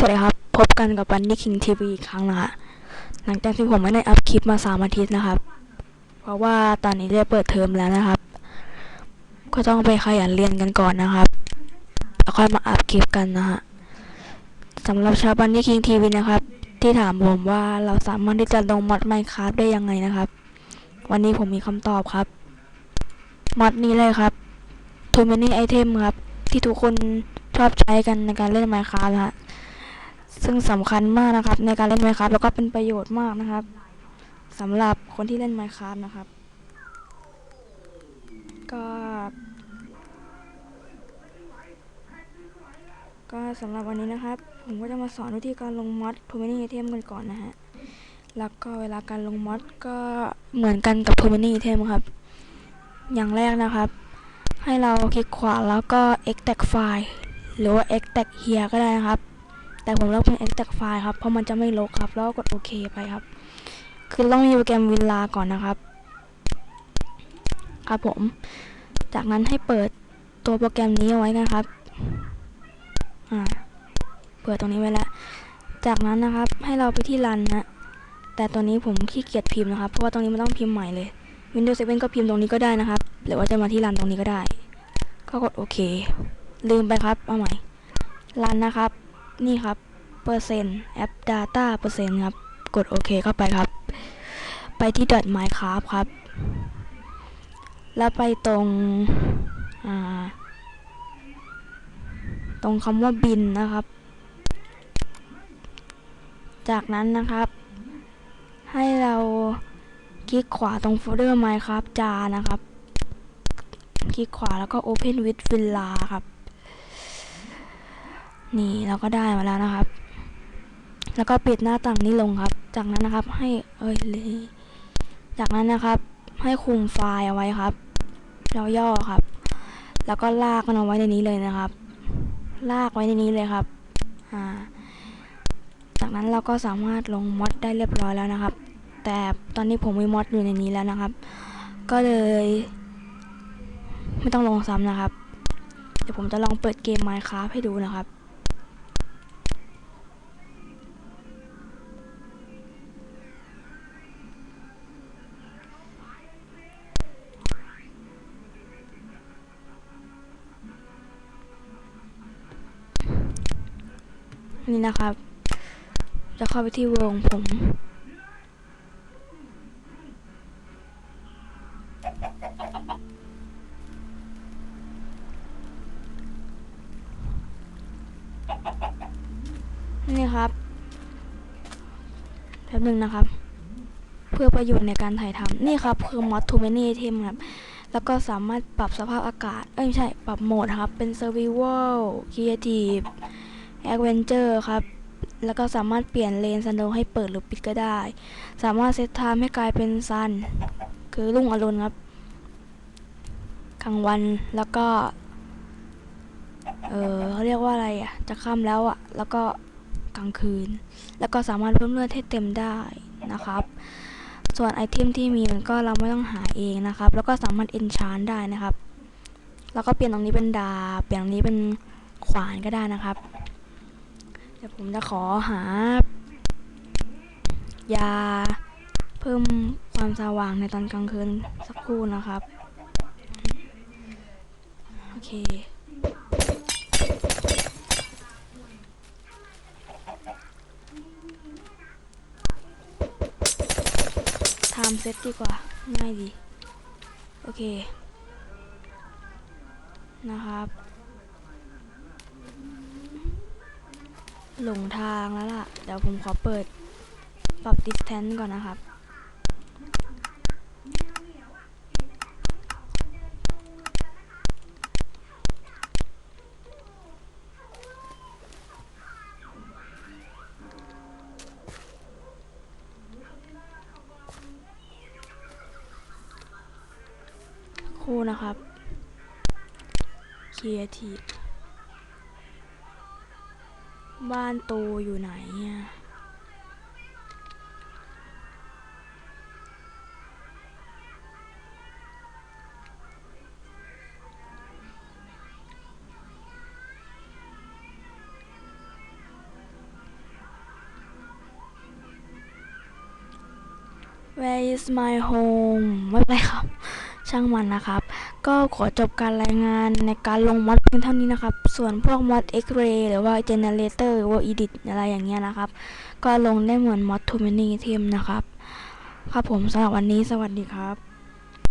สวัสดีครับ พบกันกับบันนี่คิงทีวีอีกครั้งนะฮะหลังจากที่ผมไม่ได้อัพคลิปมาสามอาทิตย์นะครับ เพราะว่าตอนนี้ได้เปิดเทอมแล้วนะครับ ก็ต้องไปขยันเรียนกันก่อนนะครับแล้วค่อยมาอัพคลิปกันนะฮะสำหรับชาวบันนี่คิงทีวีนะครับ ที่ถามผมว่าเราสามารถที่จะลงมอดไมค์ครับได้ยังไงนะครับ วันนี้ผมมีคำตอบครับมอดนี้เลยครับ Too many item ครับ ที่ทุกคนชอบใช้กันในการเล่น Minecraft นะฮะ ซึ่งสำคัญมากนะครับ ในการเล่น Minecraft แล้วก็เป็นประโยชน์มากนะครับสำหรับคนที่เล่น Minecraft นะครับ ก็ก็สำหรับวันนี้นะครับ ผมก็จะมาสอนวิธีการลงมอด t o m a n y Item กันก่อนนะฮะ แล้วก็เวลาการลงมอดก็เหมือนกันกับ t o m a n y Item ครับ อย่างแรกนะครับ ให้เราคลิกขวาแล้วก็ extract file หรือว่า extract here ก็ได้นะครับ แต่ผมเลือกเป็น extract file ครับ เพราะมันจะไม่ลกครับ แล้วก็กดโอเคไปครับ คือต้องมีโปรแกรมวินลาก่อนนะครับ ครับผม จากนั้นให้เปิดตัวโปรแกรมนี้เอาไว้นะครับ อ่า เปิดตรงนี้ไว้แล้ว จากนั้นนะครับ ให้เราไปที่รันนะ แต่ตอนนี้ผมขี้เกียจพิมพ์นะครับ เพราะว่าตรงนี้มันต้องพิมพ์ใหม่เลย Windows 7 ก็พิมพ์ตรงนี้ก็ได้นะครับ หรือว่าจะมาที่รันตรงนี้ก็ได้ ก็กดโอเค ลืมไปครับ เอาใหม่ รันนะครับ นี่ครับเปอร์เซ็นต์แอป Data เปอร์เซ็นต์ครับ กดโอเคเข้าไปครับ ไปที่ .minecraft ครับ แล้วไปตรงตรงคำว่าบินนะครับ จากนั้นนะครับ ให้เราคลิกขวาตรงโฟลเดอร์ Minecraft จานะครับ คลิกขวาแล้วก็ Open with Villa ครับ นี่เราก็ได้มาแล้วนะครับ แล้วก็ปิดหน้าต่างนี้ลงครับ จากนั้นนะครับ ให้เอ้ยเลยจากนั้นนะครับ ให้คุมไฟล์เอาไว้ครับเราย่อครับ แล้วก็ลากมันเอาไว้ในนี้เลยนะครับ ลากไว้ในนี้เลยครับอ่าจากนั้นเราก็สามารถลงมอดได้เรียบร้อยแล้วนะครับ แต่ตอนนี้ผมมีมอดอยู่ในนี้แล้วนะครับ ก็เลย ไม่ต้องลงซ้ำนะครับ เดี๋ยวผมจะลองเปิดเกม Minecraft ให้ดูนะครับ นี่นะครับ จะเข้าไปที่วงผม นี่ครับแป๊บหนึ่งนะครับ เพื่อประโยชน์ในการถ่ายทำนี่ครับ คือ mod to many item ครับ แล้วก็สามารถปรับสภาพอากาศ เอ้ยไม่ใช่ ปรับโหมดครับ เป็น survival creative adventure ครับ แล้วก็สามารถเปลี่ยนเลนสโนให้เปิดหรือปิดก็ได้ สามารถเซตไทม์ให้กลายเป็นซัน คือรุ่งอรุณครับกลางวันแล้วก็ เออเขาเรียกว่าอะไรอะ จะค่ำแล้วอะ แล้วก็กลางคืน แล้วก็สามารถเพิ่มเลือดให้เต็มได้นะครับ ส่วนไอเทมที่มีมันก็เราไม่ต้องหาเองนะครับ แล้วก็สามารถเอนชานได้นะครับ แล้วก็เปลี่ยนตรงนี้เป็นดาบเปลี่ยนตรงนี้เป็นขวานก็ได้นะครับ เดี๋ยวผมจะขอหา ยาเพิ่มความสว่างในตอนกลางคืนสักครู่นะครับ โอเคทม์เซตดีกว่า ง่ายดี โอเค นะครับ หลงทางแล้วล่ะ เดี๋ยวผมขอเปิด ปรับ distance ก่อนนะครับครู่นะครับ Creative บ้านโตอยู่ไหนอะ Where is my home ไม่เป็นไรครับ ช่างมันนะครับ ก็ขอจบการรายงานในการลงมอดเพียงเท่านี้นะครับ ส่วนพวกมอด X-ray หรือว่าเจเนเรเตอร์หรือว่าอีดิทอะไรอย่างเงี้ยนะครับ ก็ลงได้เหมือนมอดทูเมนีเทมนะครับ ครับผมสำหรับวันนี้สวัสดีครับ